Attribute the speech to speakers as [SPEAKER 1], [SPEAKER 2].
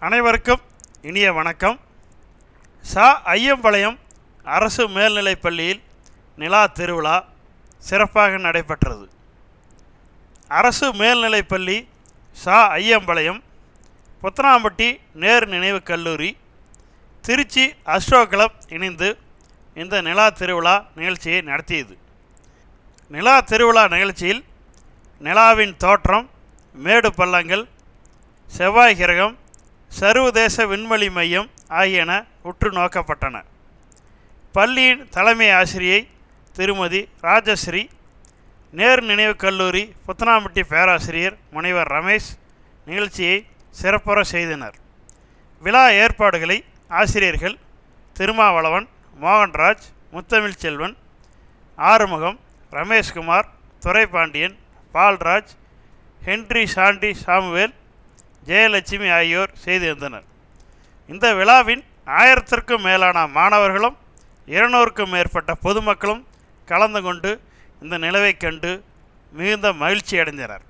[SPEAKER 1] அனைவருக்கும் இனிய வணக்கம். சா. ஐயம்பாளையம் அரசு மேல்நிலைப் பள்ளியில் நிலா திருவிழா சிறப்பாக நடைபெற்றது. அரசு மேல்நிலைப் பள்ளி சா. ஐயம்பாளையம் புத்தனாம்பட்டி நேர் நினைவுக் கல்லூரி திருச்சி அஸ்ட்ரோ கிளப் இணைந்து இந்த நிலா திருவிழா நிகழ்ச்சியை நடத்தியது. நிலா திருவிழா நிகழ்ச்சியில் நிலாவின் தோற்றம் மேடு பள்ளங்கள் செவ்வாய் கிரகம் சர்வதேச விண்வெளி மையம் ஆகியன உற்று நோக்கப்பட்டன. பள்ளியின் தலைமை ஆசிரியை திருமதி ராஜஸ்ரீ நேரு நினைவுக் கல்லூரி புத்தனாம்பட்டி பேராசிரியர் முனைவர் ரமேஷ் நிகழ்ச்சியை சிறப்புற செய்தனர். விழா ஏற்பாடுகளை ஆசிரியர்கள் Thirumavalavan Mohanraj Muthamizh Selvan Arumugam Rameshkumar Duraipandian Paulraj Henry Sandy Samuel Jayalakshmi ஆகியோர் செய்திருந்தனர் இந்த விழாவின் ஆயிரத்திற்கும் மேலான மாணவர்களும் இருநூறுக்கும் மேற்பட்ட பொதுமக்களும் கலந்து கொண்டு இந்த நிலவைக் கண்டு மிகுந்த மகிழ்ச்சி அடைந்தனர்